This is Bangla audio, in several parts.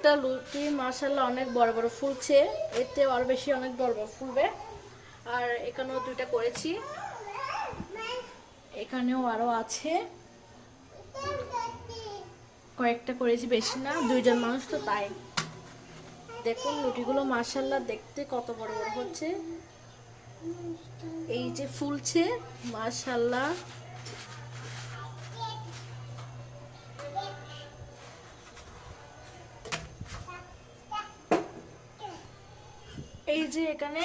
একটা লুচি মাসাল্লাহ অনেক বড় বড় ফুলছে। এতে আরও বেশি অনেক বড় বড় ফুলবে। আর এখানেও দুইটা করেছি। এখানেও আরও আছে। কয়েকটা করেছি, বেশি না, দুইজন মানুষ তো তাই। দেখুন লুটিগুলো মাসাল্লাহ দেখতে কত বড় বড় হচ্ছে। এই যে ফুলছে মাশাল্লাহ এই যে এখানে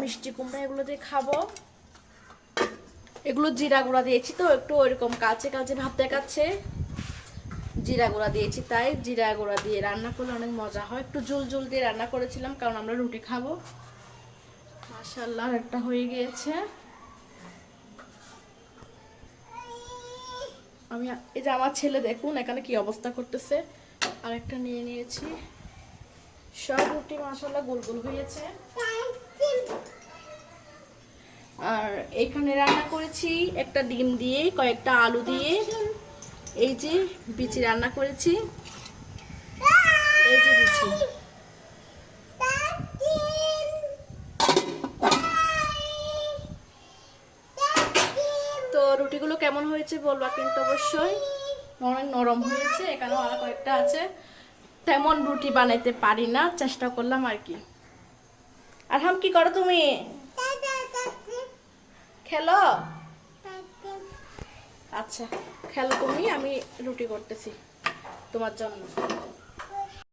মিষ্টি কুমড়া এগুলো দিয়ে খাব। এগুলো জিরা গুঁড়া দিয়েছি তো, একটু ওইরকম কাছে কাছে ভাব দেখাচ্ছে। জিরা গুঁড়া দিয়েছি তাই, জিরা গুঁড়া দিয়ে রান্না করলে অনেক মজা হয়। একটু জুল জুল দিয়ে রান্না করেছিলাম, কারণ আমরা রুটি খাব। মাশাল্লাহ একটা হয়ে গিয়েছে। আমি, এই যে আমার ছেলে দেখুন, এখানে কি অবস্থা করতেছে। আরেকটা নিয়ে নিয়েছি। সব রুটি মাশাল্লাহ গোল গোল হয়েছে। আর এখানে রান্না করেছি একটা ডিম দিয়ে, কয়েকটা আলু দিয়ে। এই যে বিচি রান্না করেছি। এই যে বিচি। তো রুটিগুলো কেমন হয়েছে বলবা কিন্তু অবশ্যই। অনেক নরম হয়েছে, এখানেও আরও কয়েকটা আছে। তেমন রুটি বানাইতে পারি না, চেষ্টা করলাম আর কি। আর হাম কি করো তুমি? খেলো? আচ্ছা খেলো তুমি, আমি রুটি করতেছি তোমার জন্য।